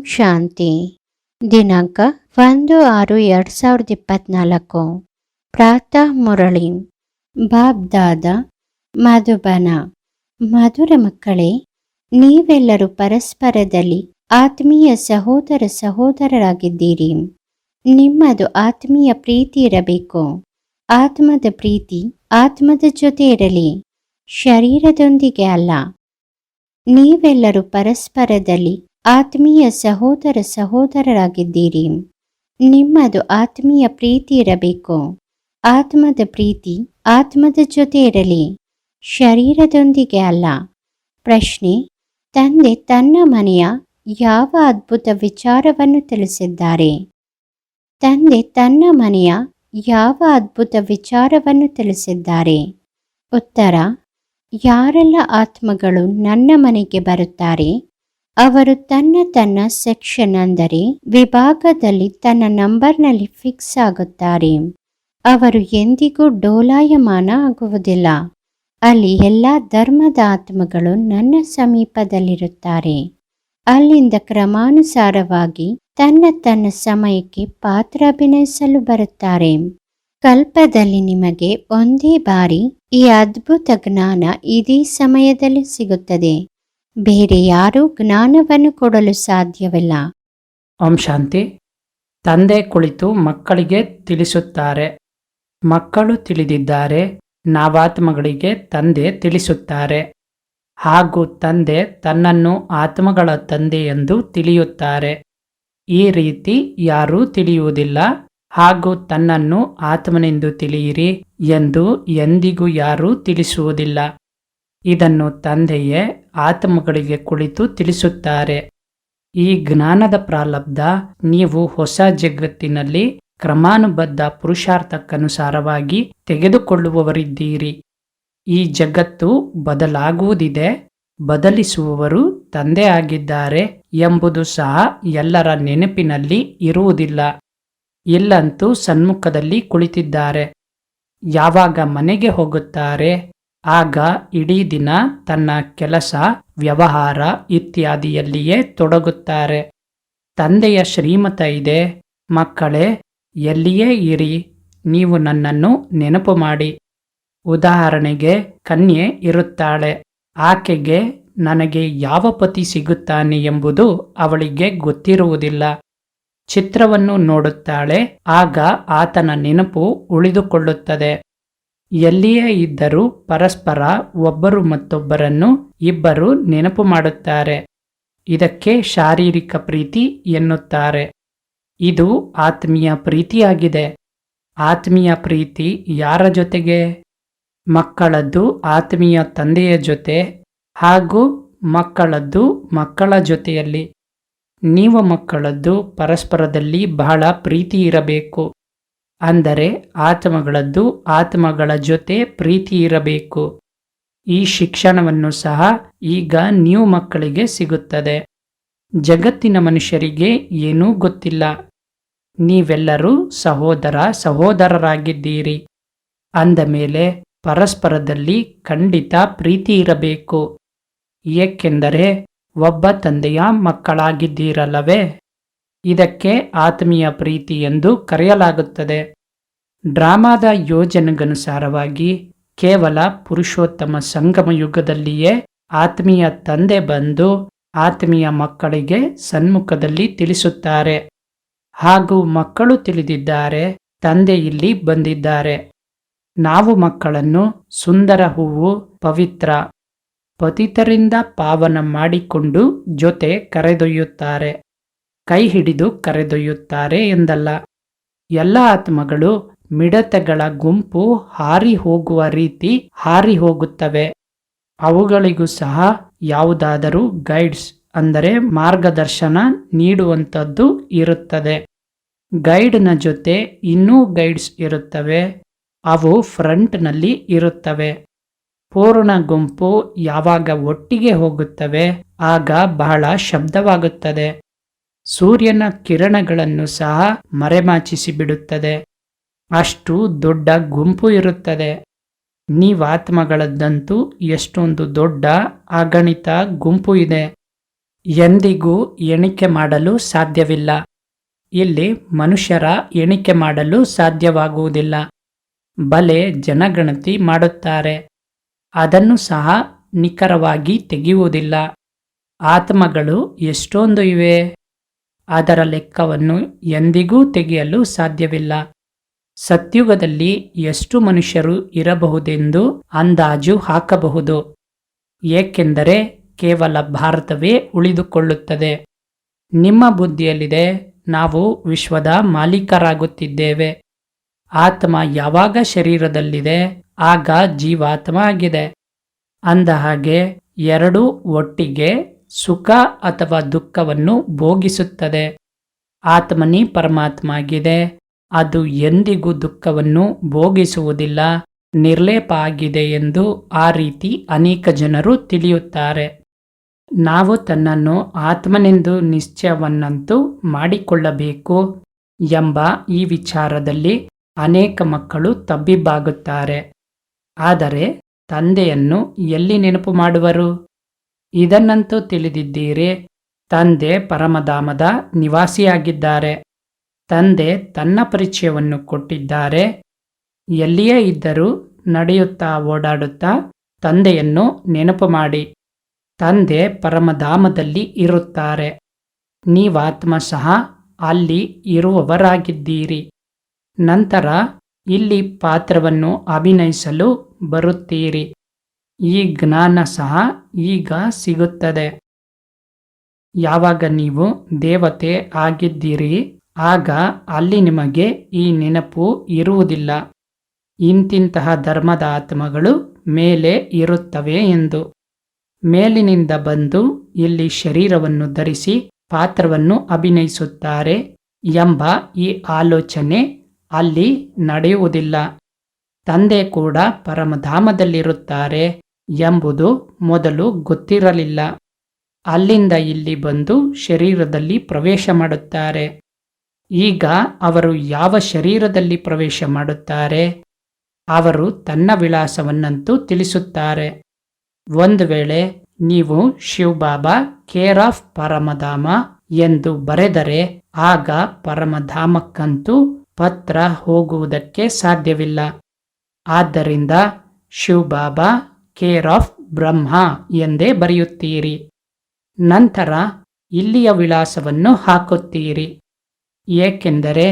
ಶಾಂತಿ. ದಿನಾಂಕ ಒಂದು ಆರು ಎರಡು ಸಾವಿರದ ಇಪ್ಪತ್ನಾಲ್ಕು. ಪ್ರಾತಃ ಮುರಳಿ. ಬಾಬ್ದಾದ ಮಧುಬನ. ಮಧುರ ಮಕ್ಕಳೇ, ನೀವೆಲ್ಲರೂ ಪರಸ್ಪರದಲ್ಲಿ ಆತ್ಮೀಯ ಸಹೋದರ ಸಹೋದರರಾಗಿದ್ದೀರಿ. ನಿಮ್ಮದು ಆತ್ಮೀಯ ಪ್ರೀತಿ ಇರಬೇಕು. ಆತ್ಮದ ಪ್ರೀತಿ ಆತ್ಮದ ಜೊತೆ ಇರಲಿ. ಶರೀರದೊಂದಿಗೆ ಅಲ್ಲ. ನೀವೆಲ್ಲರೂ ಪರಸ್ಪರದಲ್ಲಿ ಆತ್ಮೀಯ ಸಹೋದರ ಸಹೋದರರಾಗಿದ್ದೀರಿ. ನಿಮ್ಮದು ಆತ್ಮೀಯ ಪ್ರೀತಿ ಇರಬೇಕು. ಆತ್ಮದ ಪ್ರೀತಿ ಆತ್ಮದ ಜೊತೆ ಇರಲಿ. ಶರೀರದೊಂದಿಗೆ ಅಲ್ಲ. ಪ್ರಶ್ನೆ, ತಂದೆ ತನ್ನ ಮನೆಯ ಯಾವ ಅದ್ಭುತ ವಿಚಾರವನ್ನು ತಿಳಿಸಿದ್ದಾರೆ? ತಂದೆ ತನ್ನ ಮನೆಯ ಯಾವ ಅದ್ಭುತ ವಿಚಾರವನ್ನು ತಿಳಿಸಿದ್ದಾರೆ? ಉತ್ತರ, ಯಾರೆಲ್ಲ ಆತ್ಮಗಳು ನನ್ನ ಮನೆಗೆ ಬರುತ್ತಾರೆ? ಅವರು ತನ್ನ ತನ್ನ ಸೆಕ್ಷನ್ ಅಂದರೆ ವಿಭಾಗದಲ್ಲಿ ತನ್ನ ನಂಬರ್ನಲ್ಲಿ ಫಿಕ್ಸ್ ಆಗುತ್ತಾರೆ. ಅವರು ಎಂದಿಗೂ ಡೋಲಾಯಮಾನ ಆಗುವುದಿಲ್ಲ. ಅಲ್ಲಿ ಎಲ್ಲ ಧರ್ಮದ ಆತ್ಮಗಳು ನನ್ನ ಸಮೀಪದಲ್ಲಿರುತ್ತಾರೆ. ಅಲ್ಲಿಂದ ಕ್ರಮಾನುಸಾರವಾಗಿ ತನ್ನ ತನ್ನ ಸಮಯಕ್ಕೆ ಪಾತ್ರ ಅಭಿನಯಿಸಲು ಬರುತ್ತಾರೆ. ಕಲ್ಪದಲ್ಲಿ ನಿಮಗೆ ಒಂದೇ ಬಾರಿ ಈ ಅದ್ಭುತ ಜ್ಞಾನ ಇದೇ ಸಮಯದಲ್ಲಿ ಸಿಗುತ್ತದೆ. ಬೇರೆ ಯಾರೂ ಜ್ಞಾನವನ್ನು ಕೊಡಲು ಸಾಧ್ಯವಿಲ್ಲ. ಓಂ ಶಾಂತಿ. ತಂದೆ ಕುಳಿತು ಮಕ್ಕಳಿಗೆ ತಿಳಿಸುತ್ತಾರೆ. ಮಕ್ಕಳು ತಿಳಿದಿದ್ದಾರೆ, ನಾವಾತ್ಮಗಳಿಗೆ ತಂದೆ ತಿಳಿಸುತ್ತಾರೆ. ಹಾಗೂ ತಂದೆ ತನ್ನನ್ನು ಆತ್ಮಗಳ ತಂದೆ ಎಂದು ತಿಳಿಯುತ್ತಾರೆ. ಈ ರೀತಿ ಯಾರೂ ತಿಳಿಯುವುದಿಲ್ಲ, ಹಾಗೂ ತನ್ನನ್ನು ಆತ್ಮನೆಂದು ತಿಳಿಯಿರಿ ಎಂದು ಎಂದಿಗೂ ಯಾರೂ ತಿಳಿಸುವುದಿಲ್ಲ. ಇದನ್ನು ತಂದೆಯೇ ಆತ್ಮಗಳಿಗೆ ಕುಳಿತು ತಿಳಿಸುತ್ತಾರೆ. ಈ ಜ್ಞಾನದ ಪ್ರಾಲಬ್ಧ ನೀವು ಹೊಸ ಜಗತ್ತಿನಲ್ಲಿ ಕ್ರಮಾನುಬದ್ಧ ಪುರುಷಾರ್ಥಕ್ಕನುಸಾರವಾಗಿ ತೆಗೆದುಕೊಳ್ಳುವವರಿದ್ದೀರಿ. ಈ ಜಗತ್ತು ಬದಲಾಗುವುದಿದೆ, ಬದಲಿಸುವವರು ತಂದೆ ಆಗಿದ್ದಾರೆ ಎಂಬುದು ಸಹ ಎಲ್ಲರ ನೆನಪಿನಲ್ಲಿ ಇರುವುದಿಲ್ಲ. ಇಲ್ಲಂತೂ ಸನ್ಮುಖದಲ್ಲಿ ಕುಳಿತಿದ್ದಾರೆ. ಯಾವಾಗ ಮನೆಗೆ ಹೋಗುತ್ತಾರೆ ಆಗ ಇಡೀ ದಿನ ತನ್ನ ಕೆಲಸ, ವ್ಯವಹಾರ ಇತ್ಯಾದಿಯಲ್ಲಿಯೇ ತೊಡಗುತ್ತಾರೆ. ತಂದೆಯ ಶ್ರೀಮತ ಇದೆ ಮಕ್ಕಳೇ, ಎಲ್ಲಿಯೇ ಇರಿ, ನೀವು ನನ್ನನ್ನು ನೆನಪು ಮಾಡಿ. ಉದಾಹರಣೆಗೆ, ಕನ್ಯೆ ಇರುತ್ತಾಳೆ. ಆಕೆಗೆ ನನಗೆ ಯಾವ ಪತಿ ಸಿಗುತ್ತಾನೆ ಎಂಬುದು ಅವಳಿಗೆ ಗೊತ್ತಿರುವುದಿಲ್ಲ. ಚಿತ್ರವನ್ನು ನೋಡುತ್ತಾಳೆ, ಆಗ ಆತನ ನೆನಪು ಉಳಿದುಕೊಳ್ಳುತ್ತದೆ. ಎಲ್ಲಿಯೇ ಇದ್ದರೂ ಪರಸ್ಪರ ಒಬ್ಬರು ಮತ್ತೊಬ್ಬರನ್ನು ಇಬ್ಬರು ನೆನಪು ಮಾಡುತ್ತಾರೆ. ಇದಕ್ಕೆ ಶಾರೀರಿಕ ಪ್ರೀತಿ ಎನ್ನುತ್ತಾರೆ. ಇದು ಆತ್ಮೀಯ ಪ್ರೀತಿಯಾಗಿದೆ. ಆತ್ಮೀಯ ಪ್ರೀತಿ ಯಾರ ಜೊತೆಗೆ? ಮಕ್ಕಳದ್ದು ಆತ್ಮೀಯ ತಂದೆಯ ಜೊತೆ ಹಾಗೂ ಮಕ್ಕಳದ್ದು ಮಕ್ಕಳ ಜೊತೆಯಲ್ಲಿ. ನೀವು ಮಕ್ಕಳದ್ದು ಪರಸ್ಪರದಲ್ಲಿ ಬಹಳ ಪ್ರೀತಿ ಇರಬೇಕು. ಅಂದರೆ ಆತ್ಮಗಳದ್ದು ಆತ್ಮಗಳ ಜೊತೆ ಪ್ರೀತಿ ಇರಬೇಕು. ಈ ಶಿಕ್ಷಣವನ್ನು ಸಹ ಈಗ ನ್ಯೂ ಮಕ್ಕಳಿಗೆ ಸಿಗುತ್ತದೆ. ಜಗತ್ತಿನ ಮನುಷ್ಯರಿಗೆ ಏನೂ ಗೊತ್ತಿಲ್ಲ. ನೀವೆಲ್ಲರೂ ಸಹೋದರ ಸಹೋದರರಾಗಿದ್ದೀರಿ. ಅಂದ ಮೇಲೆ ಪರಸ್ಪರದಲ್ಲಿ ಖಂಡಿತ ಪ್ರೀತಿ ಇರಬೇಕು. ಏಕೆಂದರೆ ಒಬ್ಬ ತಂದೆಯ ಮಕ್ಕಳಾಗಿದ್ದೀರಲ್ಲವೇ? ಇದಕ್ಕೆ ಆತ್ಮೀಯ ಪ್ರೀತಿ ಎಂದು ಕರೆಯಲಾಗುತ್ತದೆ. ಡ್ರಾಮಾದ ಯೋಜನೆಗನುಸಾರವಾಗಿ ಕೇವಲ ಪುರುಷೋತ್ತಮ ಸಂಗಮ ಯುಗದಲ್ಲಿಯೇ ಆತ್ಮೀಯ ತಂದೆ ಬಂದು ಆತ್ಮೀಯ ಮಕ್ಕಳಿಗೆ ಸನ್ಮುಖದಲ್ಲಿ ತಿಳಿಸುತ್ತಾರೆ. ಹಾಗೂ ಮಕ್ಕಳು ತಿಳಿದಿದ್ದಾರೆ, ತಂದೆ ಇಲ್ಲಿ ಬಂದಿದ್ದಾರೆ. ನಾವು ಮಕ್ಕಳನ್ನು ಸುಂದರ ಹೂವು, ಪವಿತ್ರ ಪತಿತರಿಂದ ಪಾವನ ಮಾಡಿಕೊಂಡು ಜೊತೆ ಕರೆದೊಯ್ಯುತ್ತಾರೆ. ಕೈ ಹಿಡಿದು ಕರೆದೊಯ್ಯುತ್ತಾರೆ ಎಂದಲ್ಲ. ಎಲ್ಲ ಆತ್ಮಗಳು ಮಿಡತೆಗಳ ಗುಂಪು ಹಾರಿ ಹೋಗುವ ರೀತಿ ಹಾರಿ ಹೋಗುತ್ತವೆ ಅವುಗಳಿಗೂ ಸಹ ಯಾವುದಾದರೂ ಗೈಡ್ಸ್, ಅಂದರೆ ಮಾರ್ಗದರ್ಶನ ನೀಡುವಂಥದ್ದು ಇರುತ್ತದೆ. ಗೈಡ್ನ ಜೊತೆ ಇನ್ನೂ ಗೈಡ್ಸ್ ಇರುತ್ತವೆ. ಅವು ಫ್ರಂಟ್ನಲ್ಲಿ ಇರುತ್ತವೆ. ಪೂರ್ಣ ಗುಂಪು ಯಾವಾಗ ಒಟ್ಟಿಗೆ ಹೋಗುತ್ತವೆ, ಆಗ ಬಹಳ ಶಬ್ದವಾಗುತ್ತದೆ. ಸೂರ್ಯನ ಕಿರಣಗಳನ್ನು ಸಹ ಮರೆಮಾಚಿಸಿ ಬಿಡುತ್ತದೆ ಅಷ್ಟು ದೊಡ್ಡ ಗುಂಪು ಇರುತ್ತದೆ. ನೀವಾತ್ಮಗಳದ್ದಂತೂ ಎಷ್ಟೊಂದು ದೊಡ್ಡ ಅಗಣಿತ ಗುಂಪು ಇದೆ. ಎಂದಿಗೂ ಎಣಿಕೆ ಮಾಡಲು ಸಾಧ್ಯವಿಲ್ಲ. ಇಲ್ಲಿ ಮನುಷ್ಯರ ಎಣಿಕೆ ಮಾಡಲು ಸಾಧ್ಯವಾಗುವುದಿಲ್ಲ. ಬಲೆ ಜನಗಣತಿ ಮಾಡುತ್ತಾರೆ. ಅದನ್ನು ಸಹ ನಿಖರವಾಗಿ ತೆಗೆಯುವುದಿಲ್ಲ. ಆತ್ಮಗಳು ಎಷ್ಟೊಂದು ಇವೆ? ಅದರ ಲೆಕ್ಕವನ್ನು ಎಂದಿಗೂ ತೆಗೆಯಲು ಸಾಧ್ಯವಿಲ್ಲ. ಸತ್ಯುಗದಲ್ಲಿ ಎಷ್ಟು ಮನುಷ್ಯರು ಇರಬಹುದೆಂದು ಅಂದಾಜು ಹಾಕಬಹುದು. ಏಕೆಂದರೆ ಕೇವಲ ಭಾರತವೇ ಉಳಿದುಕೊಳ್ಳುತ್ತದೆ. ನಿಮ್ಮ ಬುದ್ಧಿಯಲ್ಲಿದೆ, ನಾವು ವಿಶ್ವದ ಮಾಲೀಕರಾಗುತ್ತಿದ್ದೇವೆ. ಆತ್ಮ ಯಾವಾಗ ಶರೀರದಲ್ಲಿದೆ, ಆಗ ಜೀವಾತ್ಮ ಆಗಿದೆ. ಅಂದ ಹಾಗೆ ಎರಡೂ ಒಟ್ಟಿಗೆ ಸುಖ ಅಥವಾ ದುಃಖವನ್ನು ಭೋಗಿಸುತ್ತದೆ. ಆತ್ಮನಿ ಪರಮಾತ್ಮ ಆಗಿದೆ ಅದು ಎಂದಿಗೂ ದುಃಖವನ್ನು ಭೋಗಿಸುವುದಿಲ್ಲ. ನಿರ್ಲೇಪ ಆಗಿದೆ ಎಂದು ಆ ರೀತಿ ಅನೇಕ ಜನರು ತಿಳಿಯುತ್ತಾರೆ. ನಾವು ತನ್ನನ್ನು ಆತ್ಮನೆಂದು ನಿಶ್ಚಯವನ್ನಂತೂ ಮಾಡಿಕೊಳ್ಳಬೇಕು ಎಂಬ ಈ ವಿಚಾರದಲ್ಲಿ ಅನೇಕ ಮಕ್ಕಳು ತಬ್ಬಿಬ್ಬಾಗುತ್ತಾರೆ. ಆದರೆ ತಂದೆಯನ್ನು ಎಲ್ಲಿ ನೆನಪು ಮಾಡುವರು? ಇದನ್ನಂತೂ ತಿಳಿದಿದ್ದೀರಿ. ತಂದೆ ಪರಮಧಾಮದ ನಿವಾಸಿಯಾಗಿದ್ದಾರೆ. ತಂದೆ ತನ್ನ ಪರಿಚಯವನ್ನು ಕೊಟ್ಟಿದ್ದಾರೆ. ಎಲ್ಲಿಯೇ ಇದ್ದರೂ ನಡೆಯುತ್ತಾ ಓಡಾಡುತ್ತಾ ತಂದೆಯನ್ನು ನೆನಪು ಮಾಡಿ. ತಂದೆ ಪರಮಧಾಮದಲ್ಲಿ ಇರುತ್ತಾರೆ. ನೀವಾತ್ಮ ಸಹ ಅಲ್ಲಿ ಇರುವವರಾಗಿದ್ದೀರಿ. ನಂತರ ಇಲ್ಲಿ ಪಾತ್ರವನ್ನು ಅಭಿನಯಿಸಲು ಬರುತ್ತೀರಿ. ಈ ಜ್ಞಾನ ಸಹ ಈಗ ಸಿಗುತ್ತದೆ. ಯಾವಾಗ ನೀವು ದೇವತೆ ಆಗಿದ್ದೀರಿ, ಆಗ ಅಲ್ಲಿ ನಿಮಗೆ ಈ ನೆನಪು ಇರುವುದಿಲ್ಲ. ಇಂತಿಂತಹ ಧರ್ಮದ ಆತ್ಮಗಳು ಮೇಲೆ ಇರುತ್ತವೆ ಎಂದು. ಮೇಲಿನಿಂದ ಬಂದು ಇಲ್ಲಿ ಶರೀರವನ್ನು ಧರಿಸಿ ಪಾತ್ರವನ್ನು ಅಭಿನಯಿಸುತ್ತಾರೆ ಎಂಬ ಈ ಆಲೋಚನೆ ಅಲ್ಲಿ ನಡೆಯುವುದಿಲ್ಲ. ತಂದೆ ಕೂಡ ಪರಮಧಾಮದಲ್ಲಿರುತ್ತಾರೆ. ಎಂಬುದು ಮೊದಲು ಗೊತ್ತಿರಲಿಲ್ಲ. ಅಲ್ಲಿಂದ ಇಲ್ಲಿ ಬಂದು ಶರೀರದಲ್ಲಿ ಪ್ರವೇಶ ಮಾಡುತ್ತಾರೆ. ಈಗ ಅವರು ಯಾವ ಶರೀರದಲ್ಲಿ ಪ್ರವೇಶ ಮಾಡುತ್ತಾರೆ? ಅವರು ತನ್ನ ವಿಳಾಸವನ್ನಂತೂ ತಿಳಿಸುತ್ತಾರೆ. ಒಂದು ವೇಳೆ ನೀವು ಶಿವಬಾಬಾ ಕೇರ್ ಆಫ್ ಪರಮಧಾಮ ಎಂದು ಬರೆದರೆ ಆಗ ಪರಮಧಾಮಕ್ಕಂತೂ ಪತ್ರ ಹೋಗುವುದಕ್ಕೆ ಸಾಧ್ಯವಿಲ್ಲ. ಆದ್ದರಿಂದ ಶಿವಬಾಬಾ ಕೇರ್ ಆಫ್ ಬ್ರಹ್ಮ ಎಂದೇ ಬರೆಯುತ್ತೀರಿ. ನಂತರ ಇಲ್ಲಿಯ ವಿಳಾಸವನ್ನು ಹಾಕುತ್ತೀರಿ. ಏಕೆಂದರೆ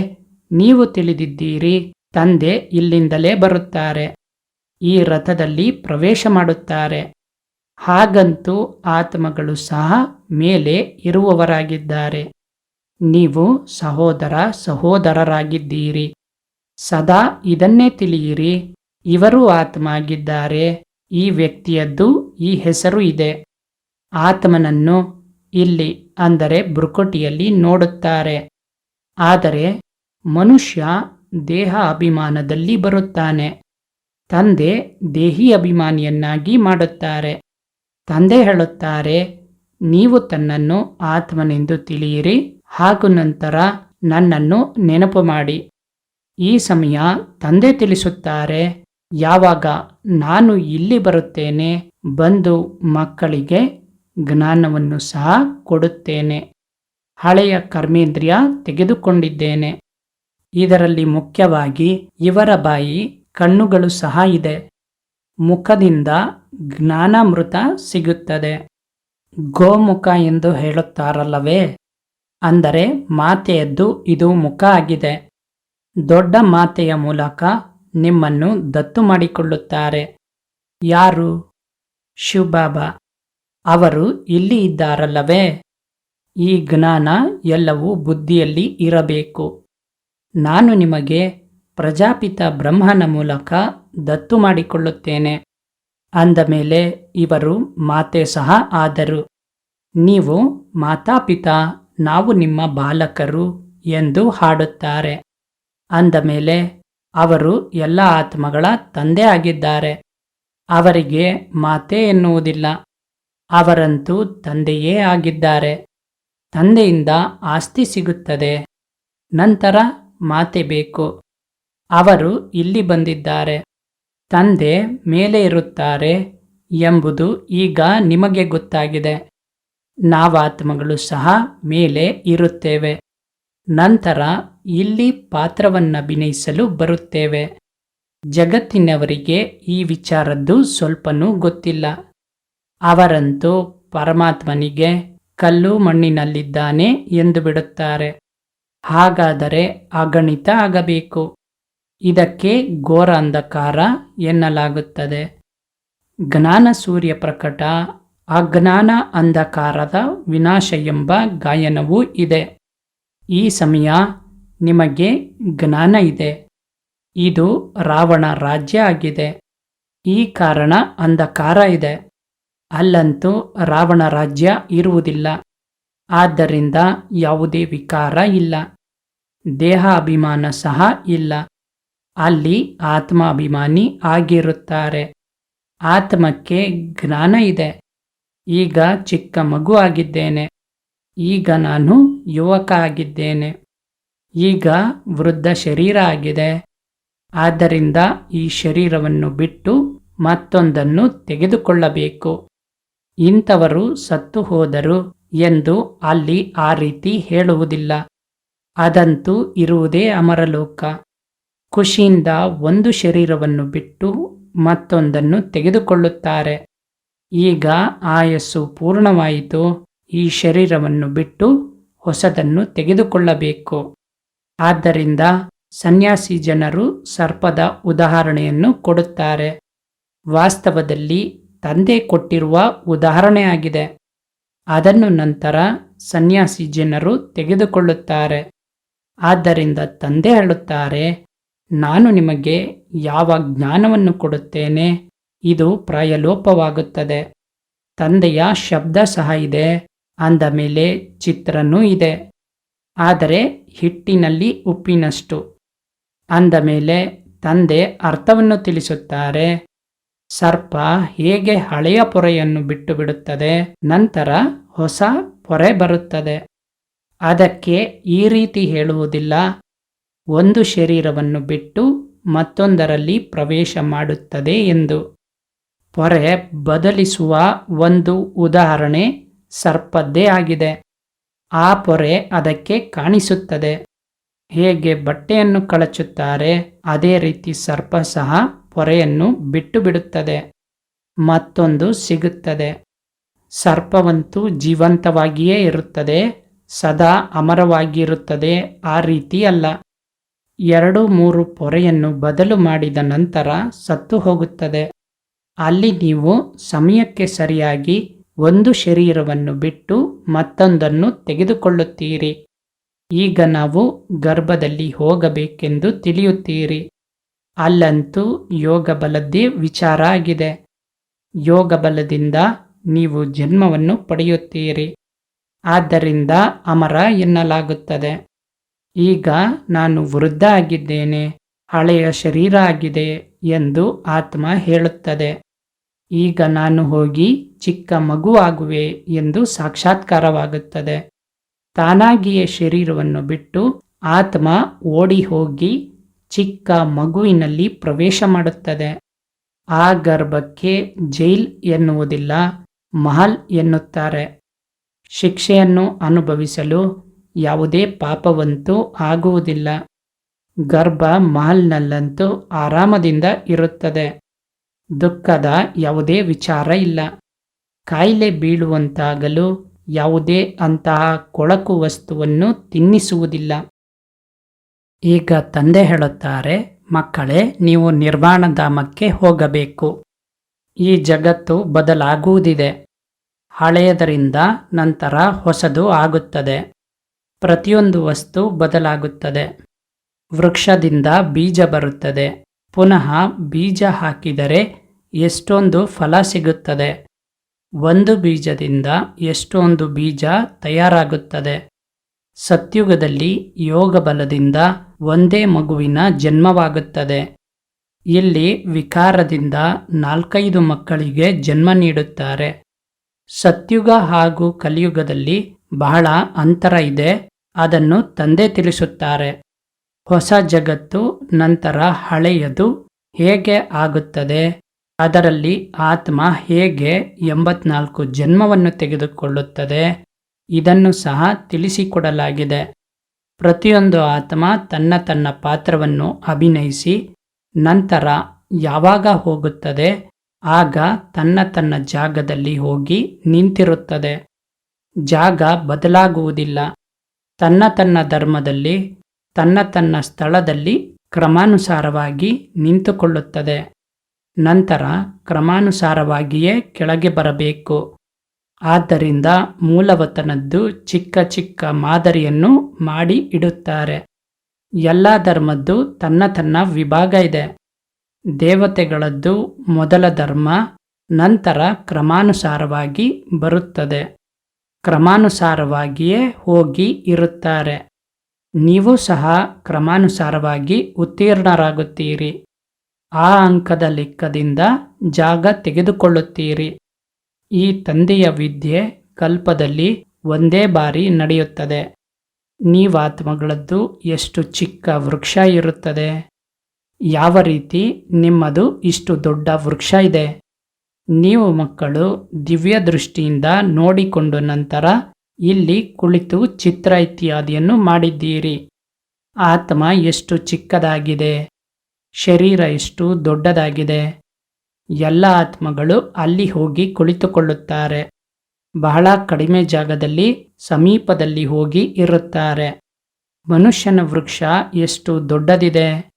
ನೀವು ತಿಳಿದಿದ್ದೀರಿ, ತಂದೆ ಇಲ್ಲಿಂದಲೇ ಬರುತ್ತಾರೆ. ಈ ರಥದಲ್ಲಿ ಪ್ರವೇಶ ಮಾಡುತ್ತಾರೆ. ಹಾಗಂತೂ ಆತ್ಮಗಳು ಸಹ ಮೇಲೆ ಇರುವವರಾಗಿದ್ದಾರೆ. ನೀವು ಸಹೋದರ ಸಹೋದರರಾಗಿದ್ದೀರಿ. ಸದಾ ಇದನ್ನೇ ತಿಳಿಯಿರಿ, ಇವರು ಆತ್ಮ ಆಗಿದ್ದಾರೆ ಈ ವ್ಯಕ್ತಿಯದ್ದು ಈ ಹೆಸರು ಇದೆ. ಆತ್ಮನನ್ನು ಇಲ್ಲಿ, ಅಂದರೆ ಬೃಕೊಟಿಯಲ್ಲಿ ನೋಡುತ್ತಾರೆ. ಆದರೆ ಮನುಷ್ಯ ದೇಹ ಅಭಿಮಾನದಲ್ಲಿ ಬರುತ್ತಾನೆ. ತಂದೆ ದೇಹಿ ಅಭಿಮಾನಿಯನ್ನಾಗಿ ಮಾಡುತ್ತಾರೆ. ತಂದೆ ಹೇಳುತ್ತಾರೆ, ನೀವು ತನ್ನನ್ನು ಆತ್ಮನೆಂದು ತಿಳಿಯಿರಿ, ಹಾಗೂ ನಂತರ ನನ್ನನ್ನು ನೆನಪು ಮಾಡಿ. ಈ ಸಮಯ ತಂದೆ ತಿಳಿಸುತ್ತಾರೆ. ಯಾವಾಗ ನಾನು ಇಲ್ಲಿ ಬರುತ್ತೇನೆ, ಬಂದು ಮಕ್ಕಳಿಗೆ ಜ್ಞಾನವನ್ನು ಸಹ ಕೊಡುತ್ತೇನೆ. ಹಳೆಯ ಕರ್ಮೇಂದ್ರಿಯ ತೆಗೆದುಕೊಂಡಿದ್ದೇನೆ. ಇದರಲ್ಲಿ ಮುಖ್ಯವಾಗಿ ಇವರ ಬಾಯಿ ಕಣ್ಣುಗಳು ಸಹ ಇದೆ. ಮುಖದಿಂದ ಜ್ಞಾನಾಮೃತ ಸಿಗುತ್ತದೆ. ಗೋಮುಖ ಎಂದು ಹೇಳುತ್ತಾರಲ್ಲವೇ? ಅಂದರೆ ಮಾತೆಯದ್ದು ಇದು ಮುಖ ಆಗಿದೆ. ದೊಡ್ಡ ಮಾತೆಯ ಮೂಲಕ ನಿಮ್ಮನ್ನು ದತ್ತು ಮಾಡಿಕೊಳ್ಳುತ್ತಾರೆ. ಯಾರು? ಶಿವಬಾಬಾ. ಅವರು ಇಲ್ಲಿ ಇದ್ದಾರಲ್ಲವೇ? ಈ ಜ್ಞಾನ ಎಲ್ಲವೂ ಬುದ್ಧಿಯಲ್ಲಿ ಇರಬೇಕು. ನಾನು ನಿಮಗೆ ಪ್ರಜಾಪಿತ ಬ್ರಹ್ಮನ ಮೂಲಕ ದತ್ತು ಮಾಡಿಕೊಳ್ಳುತ್ತೇನೆ. ಅಂದ ಮೇಲೆ ಇವರು ಮಾತೆ ಸಹ ಆದರು. ನೀವು ಮಾತಾಪಿತಾ, ನಾವು ನಿಮ್ಮ ಬಾಲಕರು ಎಂದು ಹಾಡುತ್ತಾರೆ. ಅಂದ ಮೇಲೆ ಅವರು ಎಲ್ಲ ಆತ್ಮಗಳ ತಂದೆ ಆಗಿದ್ದಾರೆ. ಅವರಿಗೆ ಮಾತೆ ಎನ್ನುವುದಿಲ್ಲ. ಅವರಂತೂ ತಂದೆಯೇ ಆಗಿದ್ದಾರೆ. ತಂದೆಯಿಂದ ಆಸ್ತಿ ಸಿಗುತ್ತದೆ. ನಂತರ ಮಾತೆ ಬೇಕು. ಅವರು ಇಲ್ಲಿ ಬಂದಿದ್ದಾರೆ. ತಂದೆ ಮೇಲೆ ಇರುತ್ತಾರೆ ಎಂಬುದು ಈಗ ನಿಮಗೆ ಗೊತ್ತಾಗಿದೆ. ನಾವಾತ್ಮಗಳು ಸಹ ಮೇಲೆ ಇರುತ್ತೇವೆ. ನಂತರ ಇಲ್ಲಿ ಪಾತ್ರವನ್ನಭಿನಯಿಸಲು ಬರುತ್ತೇವೆ. ಜಗತ್ತಿನವರಿಗೆ ಈ ವಿಚಾರದ್ದು ಸ್ವಲ್ಪನೂ ಗೊತ್ತಿಲ್ಲ. ಅವರಂತೂ ಪರಮಾತ್ಮನಿಗೆ ಕಲ್ಲು ಮಣ್ಣಿನಲ್ಲಿದ್ದಾನೆ ಎಂದು ಬಿಡುತ್ತಾರೆ. ಹಾಗಾದರೆ ಅಗಣಿತ ಆಗಬೇಕು. ಇದಕ್ಕೆ ಘೋರ ಅಂಧಕಾರ ಎನ್ನಲಾಗುತ್ತದೆ. ಜ್ಞಾನ ಸೂರ್ಯ ಪ್ರಕಟ, ಅಜ್ಞಾನ ಅಂಧಕಾರದ ವಿನಾಶ ಎಂಬ ಗಾಯನವೂ ಇದೆ. ಈ ಸಮಯ ನಿಮಗೆ ಜ್ಞಾನ ಇದೆ. ಇದು ರಾವಣ ರಾಜ್ಯ ಆಗಿದೆ. ಈ ಕಾರಣ ಅಂಧಕಾರ ಇದೆ. ಅಲ್ಲಂತೂ ರಾವಣ ರಾಜ್ಯ ಇರುವುದಿಲ್ಲ. ಆದ್ದರಿಂದ ಯಾವುದೇ ವಿಕಾರ ಇಲ್ಲ. ದೇಹ ಅಭಿಮಾನ ಸಹ ಇಲ್ಲ. ಅಲ್ಲಿ ಆತ್ಮಾಭಿಮಾನಿ ಆಗಿರುತ್ತಾರೆ. ಆತ್ಮಕ್ಕೆ ಜ್ಞಾನ ಇದೆ. ಈಗ ಚಿಕ್ಕ ಮಗು ಆಗಿದ್ದೇನೆ. ಈಗ ನಾನು ಯುವಕ ಆಗಿದ್ದೇನೆ ಈಗ ವೃದ್ಧ ಶರೀರ ಆಗಿದೆ. ಆದ್ದರಿಂದ ಈ ಶರೀರವನ್ನು ಬಿಟ್ಟು ಮತ್ತೊಂದನ್ನು ತೆಗೆದುಕೊಳ್ಳಬೇಕು. ಇಂಥವರು ಸತ್ತು ಹೋದರು ಎಂದು ಅಲ್ಲಿ ಆ ರೀತಿ ಹೇಳುವುದಿಲ್ಲ. ಅದಂತೂ ಇರುವುದೇ ಅಮರಲೋಕ. ಖುಷಿಯಿಂದ ಒಂದು ಶರೀರವನ್ನು ಬಿಟ್ಟು ಮತ್ತೊಂದನ್ನು ತೆಗೆದುಕೊಳ್ಳುತ್ತಾರೆ. ಈಗ ಆಯಸ್ಸು ಪೂರ್ಣವಾಯಿತು. ಈ ಶರೀರವನ್ನು ಬಿಟ್ಟು ಹೊಸದನ್ನು ತೆಗೆದುಕೊಳ್ಳಬೇಕು. ಆದ್ದರಿಂದ ಸನ್ಯಾಸಿ ಜನರು ಸರ್ಪದ ಉದಾಹರಣೆಯನ್ನು ಕೊಡುತ್ತಾರೆ. ವಾಸ್ತವದಲ್ಲಿ ತಂದೆ ಕೊಟ್ಟಿರುವ ಉದಾಹರಣೆಯಾಗಿದೆ. ಅದನ್ನು ನಂತರ ಸನ್ಯಾಸಿ ಜನರು ತೆಗೆದುಕೊಳ್ಳುತ್ತಾರೆ. ಆದ್ದರಿಂದ ತಂದೆ ಹೇಳುತ್ತಾರೆ, ನಾನು ನಿಮಗೆ ಯಾವ ಜ್ಞಾನವನ್ನು ಕೊಡುತ್ತೇನೆ? ಇದು ಪ್ರಾಯಲೋಪವಾಗುತ್ತದೆ. ತಂದೆಯ ಶಬ್ದ ಸಹ ಇದೆ. ಅಂದ ಮೇಲೆ ಚಿತ್ರನೂ ಇದೆ. ಆದರೆ ಹಿಟ್ಟಿನಲ್ಲಿ ಉಪ್ಪಿನಷ್ಟು. ಅಂದ ಮೇಲೆ ತಂದೆ ಅರ್ಥವನ್ನು ತಿಳಿಸುತ್ತಾರೆ. ಸರ್ಪ ಹೇಗೆ ಹಳೆಯ ಪೊರೆಯನ್ನು ಬಿಟ್ಟು ಬಿಡುತ್ತದೆ ನಂತರ ಹೊಸ ಪೊರೆ ಬರುತ್ತದೆ. ಅದಕ್ಕೆ ಈ ರೀತಿ ಹೇಳುವುದಿಲ್ಲ. ಒಂದು ಶರೀರವನ್ನು ಬಿಟ್ಟು ಮತ್ತೊಂದರಲ್ಲಿ ಪ್ರವೇಶ ಮಾಡುತ್ತದೆ ಎಂದು. ಪೊರೆ ಬದಲಿಸುವ ಒಂದು ಉದಾಹರಣೆ ಸರ್ಪದ್ದೇ ಆಗಿದೆ. ಆ ಪೊರೆ ಅದಕ್ಕೆ ಕಾಣಿಸುತ್ತದೆ. ಹೇಗೆ ಬಟ್ಟೆಯನ್ನು ಕಳಚುತ್ತಾರೆ, ಅದೇ ರೀತಿ ಸರ್ಪ ಸಹ ಪೊರೆಯನ್ನು ಬಿಟ್ಟು ಬಿಡುತ್ತದೆ. ಮತ್ತೊಂದು ಸಿಗುತ್ತದೆ. ಸರ್ಪವಂತೂ ಜೀವಂತವಾಗಿಯೇ ಇರುತ್ತದೆ, ಸದಾ ಅಮರವಾಗಿರುತ್ತದೆ, ಆ ರೀತಿ ಅಲ್ಲ. ಎರಡು ಮೂರು ಪೊರೆಯನ್ನು ಬದಲು ಮಾಡಿದ ನಂತರ ಸತ್ತು ಹೋಗುತ್ತದೆ. ಅಲ್ಲಿ ನೀವು ಸಮಯಕ್ಕೆ ಸರಿಯಾಗಿ ಒಂದು ಶರೀರವನ್ನು ಬಿಟ್ಟು ಮತ್ತೊಂದನ್ನು ತೆಗೆದುಕೊಳ್ಳುತ್ತೀರಿ. ಈಗ ನಾವು ಗರ್ಭದಲ್ಲಿ ಹೋಗಬೇಕೆಂದು ತಿಳಿಯುತ್ತೀರಿ. ಅಲ್ಲಂತೂ ಯೋಗ ಬಲದ್ದೇ ವಿಚಾರ ಆಗಿದೆ. ಯೋಗ ಬಲದಿಂದ ನೀವು ಜನ್ಮವನ್ನು ಪಡೆಯುತ್ತೀರಿ. ಆದ್ದರಿಂದ ಅಮರ ಎನ್ನಲಾಗುತ್ತದೆ. ಈಗ ನಾನು ವೃದ್ಧ ಆಗಿದ್ದೇನೆ, ಹಳೆಯ ಶರೀರ ಆಗಿದೆ ಎಂದು ಆತ್ಮ ಹೇಳುತ್ತದೆ. ಈಗ ನಾನು ಹೋಗಿ ಚಿಕ್ಕ ಮಗುವಾಗುವೆ ಎಂದು ಸಾಕ್ಷಾತ್ಕಾರವಾಗುತ್ತದೆ. ತಾನಾಗಿಯೇ ಶರೀರವನ್ನು ಬಿಟ್ಟು ಆತ್ಮ ಓಡಿ ಹೋಗಿ ಚಿಕ್ಕ ಮಗುವಿನಲ್ಲಿ ಪ್ರವೇಶ ಮಾಡುತ್ತದೆ. ಆ ಗರ್ಭಕ್ಕೆ ಜೈಲ್ ಎನ್ನುವುದಿಲ್ಲ, ಮಹಲ್ ಎನ್ನುತ್ತಾರೆ. ಶಿಕ್ಷೆಯನ್ನು ಅನುಭವಿಸಲು ಯಾವುದೇ ಪಾಪವಂತೂ ಆಗುವುದಿಲ್ಲ. ಗರ್ಭ ಮಹಲ್ನಲ್ಲಂತೂ ಆರಾಮದಿಂದ ಇರುತ್ತದೆ. ದುಃಖದ ಯಾವುದೇ ವಿಚಾರ ಇಲ್ಲ. ಕಾಯಿಲೆ ಬೀಳುವಂತಾಗಲು ಯಾವುದೇ ಅಂತಹ ಕೊಳಕು ವಸ್ತುವನ್ನು ತಿನ್ನಿಸುವುದಿಲ್ಲ. ಈಗ ತಂದೆ ಹೇಳುತ್ತಾರೆ, ಮಕ್ಕಳೇ, ನೀವು ನಿರ್ವಾಣಧಾಮಕ್ಕೆ ಹೋಗಬೇಕು. ಈ ಜಗತ್ತು ಬದಲಾಗುವುದಿದೆ. ಹಳೆಯದರಿಂದ ನಂತರ ಹೊಸದು ಆಗುತ್ತದೆ. ಪ್ರತಿಯೊಂದು ವಸ್ತು ಬದಲಾಗುತ್ತದೆ. ವೃಕ್ಷದಿಂದ ಬೀಜ ಬರುತ್ತದೆ. ಪುನಃ ಬೀಜ ಹಾಕಿದರೆ ಎಷ್ಟೊಂದು ಫಲ ಸಿಗುತ್ತದೆ. ಒಂದು ಬೀಜದಿಂದ ಎಷ್ಟೊಂದು ಬೀಜ ತಯಾರಾಗುತ್ತದೆ. ಸತ್ಯುಗದಲ್ಲಿ ಯೋಗ ಬಲದಿಂದ ಒಂದೇ ಮಗುವಿನ ಜನ್ಮವಾಗುತ್ತದೆ. ಇಲ್ಲಿ ವಿಕಾರದಿಂದ ನಾಲ್ಕೈದು ಮಕ್ಕಳಿಗೆ ಜನ್ಮ ನೀಡುತ್ತಾರೆ. ಸತ್ಯುಗ ಹಾಗೂ ಕಲಿಯುಗದಲ್ಲಿ ಬಹಳ ಅಂತರ ಇದೆ. ಅದನ್ನು ತಂದೆ ತಿಳಿಸುತ್ತಾರೆ. ಹೊಸ ಜಗತ್ತು ನಂತರ ಹಳೆಯದು ಹೇಗೆ ಆಗುತ್ತದೆ? ಅದರಲ್ಲಿ ಆತ್ಮ ಹೇಗೆ ಎಂಬತ್ನಾಲ್ಕು ಜನ್ಮವನ್ನು ತೆಗೆದುಕೊಳ್ಳುತ್ತದೆ ಇದನ್ನು ಸಹ ತಿಳಿಸಿಕೊಡಲಾಗಿದೆ. ಪ್ರತಿಯೊಂದು ಆತ್ಮ ತನ್ನ ತನ್ನ ಪಾತ್ರವನ್ನು ಅಭಿನಯಿಸಿ ನಂತರ ಯಾವಾಗ ಹೋಗುತ್ತದೆ? ಆಗ ತನ್ನ ತನ್ನ ಜಾಗದಲ್ಲಿ ಹೋಗಿ ನಿಂತಿರುತ್ತದೆ. ಜಾಗ ಬದಲಾಗುವುದಿಲ್ಲ. ತನ್ನ ತನ್ನ ಧರ್ಮದಲ್ಲಿ, ತನ್ನ ತನ್ನ ಸ್ಥಳದಲ್ಲಿ ಕ್ರಮಾನುಸಾರವಾಗಿ ನಿಂತುಕೊಳ್ಳುತ್ತದೆ. ನಂತರ ಕ್ರಮಾನುಸಾರವಾಗಿಯೇ ಕೆಳಗೆ ಬರಬೇಕು. ಆದ್ದರಿಂದ ಮೂಲವತನದ್ದು ಚಿಕ್ಕ ಚಿಕ್ಕ ಮಾದರಿಯನ್ನು ಮಾಡಿ ಇಡುತ್ತಾರೆ. ಎಲ್ಲ ಧರ್ಮದ್ದು ತನ್ನ ತನ್ನ ವಿಭಾಗ ಇದೆ. ದೇವತೆಗಳದ್ದು ಮೊದಲ ಧರ್ಮ, ನಂತರ ಕ್ರಮಾನುಸಾರವಾಗಿ ಬರುತ್ತದೆ. ಕ್ರಮಾನುಸಾರವಾಗಿಯೇ ಹೋಗಿ ಇರುತ್ತಾರೆ. ನೀವು ಸಹ ಕ್ರಮಾನುಸಾರವಾಗಿ ಉತ್ತೀರ್ಣರಾಗುತ್ತೀರಿ. ಆ ಅಂಕದ ಲೆಕ್ಕದಿಂದ ಜಾಗ ತೆಗೆದುಕೊಳ್ಳುತ್ತೀರಿ. ಈ ತಂದೆಯ ವಿದ್ಯೆ ಕಲ್ಪದಲ್ಲಿ ಒಂದೇ ಬಾರಿ ನಡೆಯುತ್ತದೆ. ನೀವಾತ್ಮಗಳದ್ದು ಎಷ್ಟು ಚಿಕ್ಕ ವೃಕ್ಷ ಇರುತ್ತದೆ. ಯಾವ ರೀತಿ ನಿಮ್ಮದು ಇಷ್ಟು ದೊಡ್ಡ ವೃಕ್ಷ ಇದೆ. ನೀವು ಮಕ್ಕಳು ದಿವ್ಯ ದೃಷ್ಟಿಯಿಂದ ನೋಡಿಕೊಂಡು ನಂತರ ಇಲ್ಲಿ ಕುಳಿತು ಚಿತ್ರ ಇತ್ಯಾದಿಯನ್ನು ಮಾಡಿದ್ದೀರಿ. ಆತ್ಮ ಎಷ್ಟು ಚಿಕ್ಕದಾಗಿದೆ. ಶರೀರ ಎಷ್ಟು ದೊಡ್ಡದಾಗಿದೆ. ಎಲ್ಲ ಆತ್ಮಗಳು ಅಲ್ಲಿ ಹೋಗಿ ಕುಳಿತುಕೊಳ್ಳುತ್ತಾರೆ. ಬಹಳ ಕಡಿಮೆ ಜಾಗದಲ್ಲಿ ಸಮೀಪದಲ್ಲಿ ಹೋಗಿ ಇರುತ್ತಾರೆ. ಮನುಷ್ಯನ ವೃಕ್ಷ ಎಷ್ಟು ದೊಡ್ಡದಿದೆ.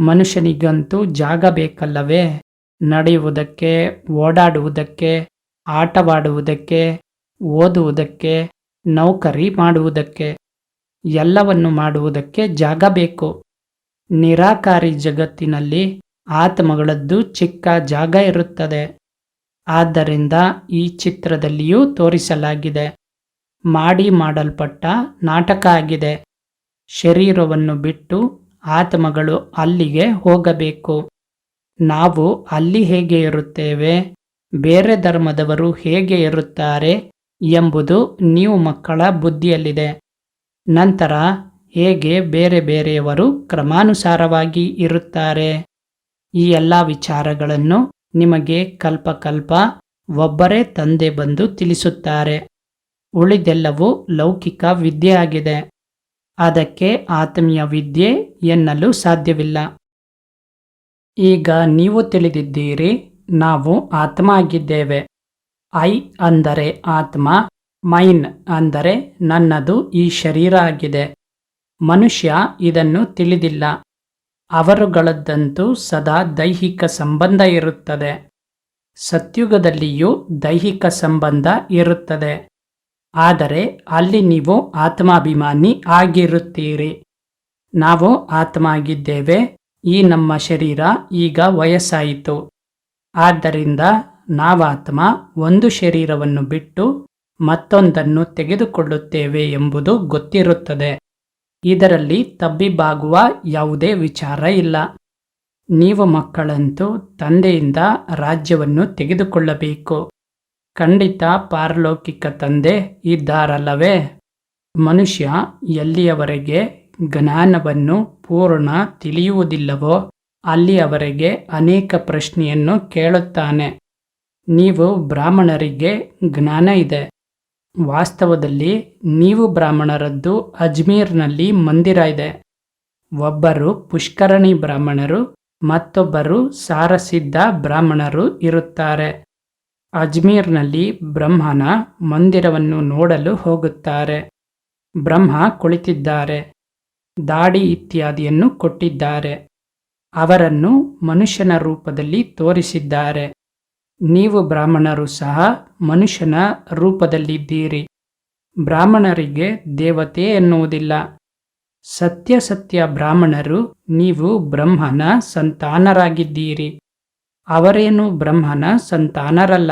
ಮನುಷ್ಯನಿಗಂತೂ ಜಾಗ ಬೇಕಲ್ಲವೇ. ನಡೆಯುವುದಕ್ಕೆ, ಓಡಾಡುವುದಕ್ಕೆ, ಆಟವಾಡುವುದಕ್ಕೆ, ಓದುವುದಕ್ಕೆ, ನೌಕರಿ ಮಾಡುವುದಕ್ಕೆ, ಎಲ್ಲವನ್ನು ಮಾಡುವುದಕ್ಕೆ ಜಾಗ ಬೇಕು. ನಿರಾಕಾರಿ ಜಗತ್ತಿನಲ್ಲಿ ಆತ್ಮಗಳದ್ದು ಚಿಕ್ಕ ಜಾಗ ಇರುತ್ತದೆ. ಆದ್ದರಿಂದ ಈ ಚಿತ್ರದಲ್ಲಿಯೂ ತೋರಿಸಲಾಗಿದೆ. ಮಾಡಿ ಮಾಡಲ್ಪಟ್ಟ ನಾಟಕ ಆಗಿದೆ. ಶರೀರವನ್ನು ಬಿಟ್ಟು ಆತ್ಮಗಳು ಅಲ್ಲಿಗೆ ಹೋಗಬೇಕು. ನಾವು ಅಲ್ಲಿ ಹೇಗೆ ಇರುತ್ತೇವೆ? ಬೇರೆ ಧರ್ಮದವರು ಹೇಗೆ ಇರುತ್ತಾರೆ? ಎಂಬುದು ನೀವು ಮಕ್ಕಳ ಬುದ್ಧಿಯಲ್ಲಿದೆ. ನಂತರ ಹೇಗೆ ಬೇರೆ ಬೇರೆಯವರು ಕ್ರಮಾನುಸಾರವಾಗಿ ಇರುತ್ತಾರೆ? ಈ ಎಲ್ಲ ವಿಚಾರಗಳನ್ನು ನಿಮಗೆ ಕಲ್ಪಕಲ್ಪ ಒಬ್ಬರೇ ತಂದೆ ಬಂದು ತಿಳಿಸುತ್ತಾರೆ. ಉಳಿದೆಲ್ಲವೂ ಲೌಕಿಕ ವಿದ್ಯೆ ಆಗಿದೆ. ಅದಕ್ಕೆ ಆತ್ಮೀಯ ವಿದ್ಯೆ ಎನ್ನಲು ಸಾಧ್ಯವಿಲ್ಲ. ಈಗ ನೀವು ತಿಳಿದಿದ್ದೀರಿ, ನಾವು ಆತ್ಮ ಆಗಿದ್ದೇವೆ ಐ ಅಂದರೆ ಆತ್ಮ, ಮೈನ್ ಅಂದರೆ ನನ್ನದು ಈ ಶರೀರ ಆಗಿದೆ. ಮನುಷ್ಯ ಇದನ್ನು ತಿಳಿದಿಲ್ಲ. ಅವರುಗಳದ್ದಂತೂ ಸದಾ ದೈಹಿಕ ಸಂಬಂಧ ಇರುತ್ತದೆ. ಸತ್ಯುಗದಲ್ಲಿಯೂ ದೈಹಿಕ ಸಂಬಂಧ ಇರುತ್ತದೆ. ಆದರೆ ಅಲ್ಲಿ ನೀವು ಆತ್ಮಾಭಿಮಾನಿ ಆಗಿರುತ್ತೀರಿ. ನಾವು ಆತ್ಮ ಆಗಿದ್ದೇವೆ ಈ ನಮ್ಮ ಶರೀರ ಈಗ ವಯಸ್ಸಾಯಿತು. ಆದ್ದರಿಂದ ನಾವಾತ್ಮ ಒಂದು ಶರೀರವನ್ನು ಬಿಟ್ಟು ಮತ್ತೊಂದನ್ನು ತೆಗೆದುಕೊಳ್ಳುತ್ತೇವೆ ಎಂಬುದು ಗೊತ್ತಿರುತ್ತದೆ. ಇದರಲ್ಲಿ ತಬ್ಬಿಬ್ಬಾಗುವ ಯಾವುದೇ ವಿಚಾರ ಇಲ್ಲ. ನೀವು ಮಕ್ಕಳಂತೂ ತಂದೆಯಿಂದ ರಾಜ್ಯವನ್ನು ತೆಗೆದುಕೊಳ್ಳಬೇಕು. ಖಂಡಿತ ಪಾರಲೌಕಿಕ ತಂದೆ ಇದ್ದಾರಲ್ಲವೇ? ಮನುಷ್ಯ ಎಲ್ಲಿಯವರೆಗೆ ಜ್ಞಾನವನ್ನು ಪೂರ್ಣ ತಿಳಿಯುವುದಿಲ್ಲವೋ, ಅಲ್ಲಿಯವರೆಗೆ ಅನೇಕ ಪ್ರಶ್ನೆಯನ್ನು ಕೇಳುತ್ತಾನೆ. ನೀವು ಬ್ರಾಹ್ಮಣರಿಗೆ ಜ್ಞಾನ ಇದೆ. ವಾಸ್ತವದಲ್ಲಿ ನೀವು ಬ್ರಾಹ್ಮಣರದ್ದು ಅಜ್ಮೀರ್ನಲ್ಲಿ ಮಂದಿರ ಇದೆ. ಒಬ್ಬರು ಪುಷ್ಕರಣಿ ಬ್ರಾಹ್ಮಣರು, ಮತ್ತೊಬ್ಬರು ಸಾರಸಿದ್ಧ ಬ್ರಾಹ್ಮಣರು ಇರುತ್ತಾರೆ. ಅಜ್ಮೀರ್ನಲ್ಲಿ ಬ್ರಹ್ಮನ ಮಂದಿರವನ್ನು ನೋಡಲು ಹೋಗುತ್ತಾರೆ. ಬ್ರಹ್ಮ ಕುಳಿತಿದ್ದಾರೆ. ದಾಡಿ ಇತ್ಯಾದಿಯನ್ನು ಕೊಟ್ಟಿದ್ದಾರೆ. ಅವರನ್ನು ಮನುಷ್ಯನ ರೂಪದಲ್ಲಿ ತೋರಿಸಿದ್ದಾರೆ. ನೀವು ಬ್ರಾಹ್ಮಣರು ಸಹ ಮನುಷ್ಯನ ರೂಪದಲ್ಲಿದ್ದೀರಿ. ಬ್ರಾಹ್ಮಣರಿಗೆ ದೇವತೆ ಎನ್ನುವುದಿಲ್ಲ. ಸತ್ಯ ಸತ್ಯ ಬ್ರಾಹ್ಮಣರು ನೀವು ಬ್ರಹ್ಮನ ಸಂತಾನರಾಗಿದ್ದೀರಿ. ಅವರೇನು ಬ್ರಹ್ಮನ ಸಂತಾನರಲ್ಲ.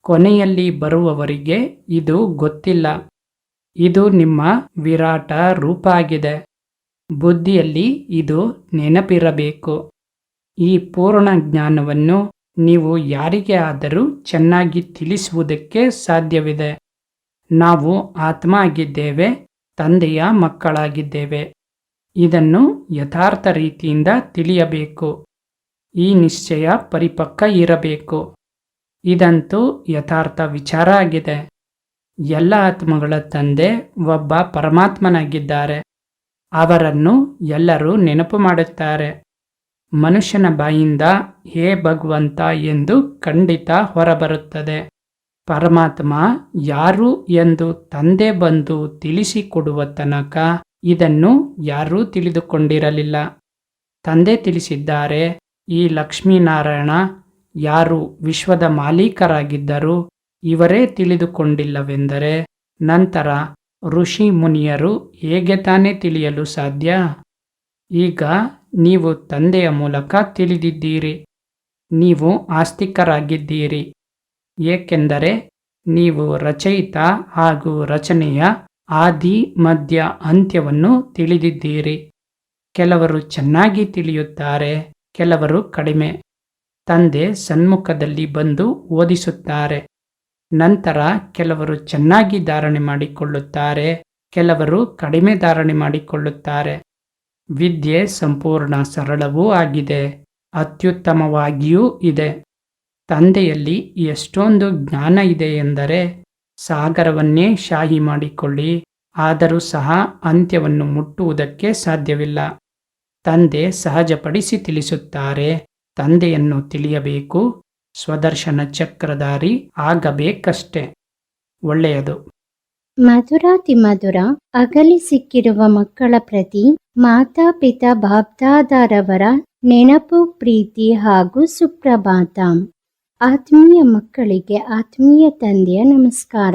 ಕೊನೆಯಲ್ಲಿ ಬರುವವರಿಗೆ ಇದು ಗೊತ್ತಿಲ್ಲ. ಇದು ನಿಮ್ಮ ವಿರಾಟ ರೂಪ ಆಗಿದೆ. ಬುದ್ಧಿಯಲ್ಲಿ ಇದು ನೆನಪಿರಬೇಕು. ಈ ಪೂರ್ಣ ಜ್ಞಾನವನ್ನು ನೀವು ಯಾರಿಗೆ ಆದರೂ ಚೆನ್ನಾಗಿ ತಿಳಿಸುವುದಕ್ಕೆ ಸಾಧ್ಯವಿದೆ. ನಾವು ಆತ್ಮ ಆಗಿದ್ದೇವೆ ತಂದೆಯ ಮಕ್ಕಳಾಗಿದ್ದೇವೆ. ಇದನ್ನು ಯಥಾರ್ಥ ರೀತಿಯಿಂದ ತಿಳಿಯಬೇಕು. ಈ ನಿಶ್ಚಯ ಪರಿಪಕ್ವ ಇರಬೇಕು. ಇದಂತೂ ಯಥಾರ್ಥ ವಿಚಾರ ಆಗಿದೆ. ಎಲ್ಲ ಆತ್ಮಗಳ ತಂದೆ ಒಬ್ಬ ಪರಮಾತ್ಮನಾಗಿದ್ದಾರೆ. ಅವರನ್ನು ಎಲ್ಲರೂ ನೆನಪು ಮಾಡುತ್ತಾರೆ. ಮನುಷ್ಯನ ಬಾಯಿಂದ ಹೇ ಭಗವಂತ ಎಂದು ಖಂಡಿತ ಹೊರಬರುತ್ತದೆ. ಪರಮಾತ್ಮ ಯಾರು ಎಂದು ತಂದೆ ಬಂದು ತಿಳಿಸಿಕೊಡುವ ತನಕ ಇದನ್ನು ಯಾರೂ ತಿಳಿದುಕೊಂಡಿರಲಿಲ್ಲ. ತಂದೆ ತಿಳಿಸಿದ್ದಾರೆ, ಈ ಲಕ್ಷ್ಮೀನಾರಾಯಣ ಯಾರು ವಿಶ್ವದ ಮಾಲೀಕರಾಗಿದ್ದರು ಇವರೇ ತಿಳಿದುಕೊಂಡಿಲ್ಲವೆಂದರೆ ನಂತರ ಋಷಿ ಮುನಿಯರು ಹೇಗೆ ತಾನೇ ತಿಳಿಯಲು ಸಾಧ್ಯ? ಈಗ ನೀವು ತಂದೆಯ ಮೂಲಕ ತಿಳಿದಿದ್ದೀರಿ. ನೀವು ಆಸ್ತಿಕರಾಗಿದ್ದೀರಿ. ಏಕೆಂದರೆ ನೀವು ರಚಯಿತ ಹಾಗೂ ರಚನೆಯ ಆದಿ, ಮಧ್ಯ ಅಂತ್ಯವನ್ನು ತಿಳಿದಿದ್ದೀರಿ. ಕೆಲವರು ಚೆನ್ನಾಗಿ ತಿಳಿಯುತ್ತಾರೆ, ಕೆಲವರು ಕಡಿಮೆ. ತಂದೆ ಸನ್ಮುಖದಲ್ಲಿ ಬಂದು ಓದಿಸುತ್ತಾರೆ. ನಂತರ ಕೆಲವರು ಚೆನ್ನಾಗಿ ಧಾರಣೆ ಮಾಡಿಕೊಳ್ಳುತ್ತಾರೆ, ಕೆಲವರು ಕಡಿಮೆ ಧಾರಣೆ ಮಾಡಿಕೊಳ್ಳುತ್ತಾರೆ. ವಿದ್ಯೆ ಸಂಪೂರ್ಣ ಸರಳವೂ ಆಗಿದೆ, ಅತ್ಯುತ್ತಮವಾಗಿಯೂ ಇದೆ. ತಂದೆಯಲ್ಲಿ ಎಷ್ಟೊಂದು ಜ್ಞಾನ ಇದೆ ಎಂದರೆ ಸಾಗರವನ್ನೇ ಶಾಹಿ ಮಾಡಿಕೊಳ್ಳಿ, ಆದರೂ ಸಹ ಅಂತ್ಯವನ್ನು ಮುಟ್ಟುವುದಕ್ಕೆ ಸಾಧ್ಯವಿಲ್ಲ. ತಂದೆ ಸಹಜಪಡಿಸಿ ತಿಳಿಸುತ್ತಾರೆ, ತಂದೆಯನ್ನು ತಿಳಿಯಬೇಕು, ಸ್ವದರ್ಶನ ಚಕ್ರಧಾರಿ ಆಗಬೇಕಷ್ಟೆ. ಒಳ್ಳೆಯದು. ಮಧುರಾತಿ ಮಧುರ ಅಗಲಿ ಸಿಕ್ಕಿರುವ ಮಕ್ಕಳ ಪ್ರತಿ ಮಾತಾಪಿತಾ ಬಾಬ್ದಾದಾರವರ ನೆನಪು, ಪ್ರೀತಿ ಹಾಗೂ ಸುಪ್ರಭಾತ. ಆತ್ಮೀಯ ಮಕ್ಕಳಿಗೆ ಆತ್ಮೀಯ ತಂದೆಯ ನಮಸ್ಕಾರ.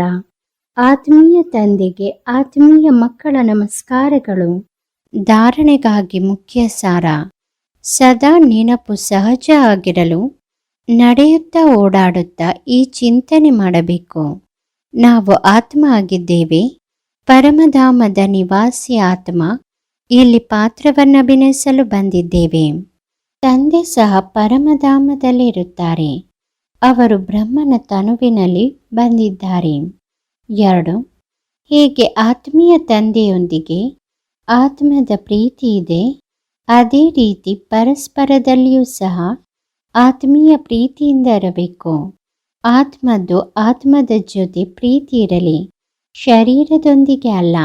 ಆತ್ಮೀಯ ತಂದೆಗೆ ಆತ್ಮೀಯ ಮಕ್ಕಳ ನಮಸ್ಕಾರಗಳು. ಧಾರಣೆಗಾಗಿ ಮುಖ್ಯ ಸಾರ. ಸದಾ ನೆನಪು ಸಹಜ ಆಗಿರಲು ನಡೆಯುತ್ತಾ ಓಡಾಡುತ್ತಾ ಈ ಚಿಂತನೆ ಮಾಡಬೇಕು. ನಾವು ಆತ್ಮ ಆಗಿದ್ದೇವೆ. ಪರಮಧಾಮದ ನಿವಾಸಿ ಆತ್ಮ, ಇಲ್ಲಿ ಪಾತ್ರವನ್ನು ಅಭಿನಯಿಸಲು ಬಂದಿದ್ದೇವೆ. ತಂದೆ ಸಹ ಪರಮಧಾಮದಲ್ಲಿರುತ್ತಾರೆ. ಅವರು ಬ್ರಹ್ಮನ ತನುವಿನಲ್ಲಿ ಬಂದಿದ್ದಾರೆ. ಎರಡು, ಹೀಗೆ ಆತ್ಮೀಯ ತಂದೆಯೊಂದಿಗೆ ಆತ್ಮದ ಪ್ರೀತಿ ಇದೆ. ಅದೇ ರೀತಿ ಪರಸ್ಪರದಲ್ಲಿಯೂ ಸಹ ಆತ್ಮೀಯ ಪ್ರೀತಿಯಿಂದ ಇರಬೇಕು. ಆತ್ಮದ್ದು ಆತ್ಮದ ಜೊತೆ ಪ್ರೀತಿ ಇರಲಿ. ಶರೀರದೊಂದಿಗೆ ಅಲ್ಲ,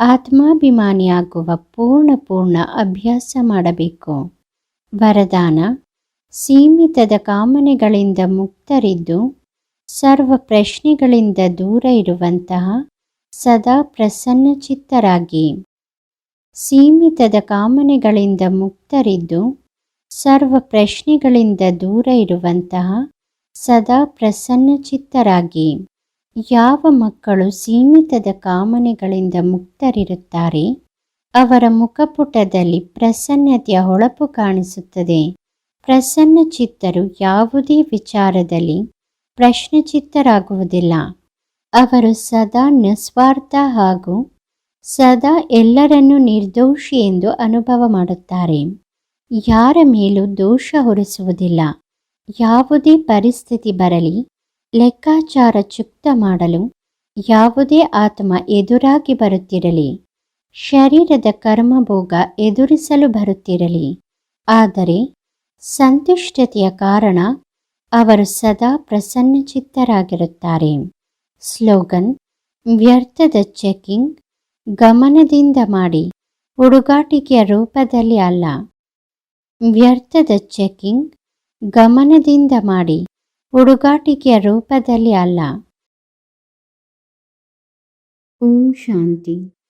ಆತ್ಮಾಭಿಮಾನಿಯಾಗುವ ಪೂರ್ಣ ಪೂರ್ಣ ಅಭ್ಯಾಸ ಮಾಡಬೇಕು. ವರದಾನ, ಸೀಮಿತದ ಕಾಮನೆಗಳಿಂದ ಮುಕ್ತರಿದ್ದು, ಸರ್ವ ಪ್ರಶ್ನೆಗಳಿಂದ ದೂರ ಇರುವಂತಹ ಸದಾ ಪ್ರಸನ್ನಚಿತ್ತರಾಗಿ. ಸೀಮಿತದ ಕಾಮನೆಗಳಿಂದ ಮುಕ್ತರಿದ್ದು, ಸರ್ವ ಪ್ರಶ್ನೆಗಳಿಂದ ದೂರ ಇರುವಂತಹ ಸದಾ ಪ್ರಸನ್ನಚಿತ್ತರಾಗಿ. ಯಾವ ಮಕ್ಕಳು ಸೀಮಿತದ ಕಾಮನೆಗಳಿಂದ ಮುಕ್ತರಿರುತ್ತಾರೆ, ಅವರ ಮುಖಪುಟದಲ್ಲಿ ಪ್ರಸನ್ನತೆಯ ಹೊಳಪು ಕಾಣಿಸುತ್ತದೆ. ಪ್ರಸನ್ನ ಚಿತ್ತರು ಯಾವುದೇ ವಿಚಾರದಲ್ಲಿ ಪ್ರಶ್ನಚಿತ್ತರಾಗುವುದಿಲ್ಲ. ಅವರು ಸದಾ ನಿಸ್ವಾರ್ಥ ಹಾಗೂ ಸದಾ ಎಲ್ಲರನ್ನೂ ನಿರ್ದೋಷಿ ಎಂದು ಅನುಭವ ಮಾಡುತ್ತಾರೆ. ಯಾರ ಮೇಲೂ ದೋಷ ಹೊರಿಸುವುದಿಲ್ಲ. ಯಾವುದೇ ಪರಿಸ್ಥಿತಿ ಬರಲಿ, ಲೆಕ್ಕಾಚಾರ ಚುಕ್ತ ಮಾಡಲು ಯಾವುದೇ ಆತ್ಮ ಎದುರಾಗಿ ಬರುತ್ತಿರಲಿ, ಶರೀರದ ಕರ್ಮಭೋಗ ಎದುರಿಸಲು ಬರುತ್ತಿರಲಿ. ಆದರೆ ಸಂತುಷ್ಟತೆಯ ಕಾರಣ ಅವರು ಸದಾ ಪ್ರಸನ್ನಚಿತ್ತರಾಗಿರುತ್ತಾರೆ. ಸ್ಲೋಗನ್, ವ್ಯರ್ಥದ ಚೆಕಿಂಗ್ ಗಮನದಿಂದ ಮಾಡಿ, ಹುಡುಗಾಟಿಕೆಯ ರೂಪದಲ್ಲಿ ಅಲ್ಲ. ವ್ಯರ್ಥದ ಚೆಕಿಂಗ್ ಗಮನದಿಂದ ಮಾಡಿ. ಹುಡುಗಾಟಿಕೆಯ ರೂಪದಲ್ಲಿ ಅಲ್ಲ. ಓಂ ಶಾಂತಿ.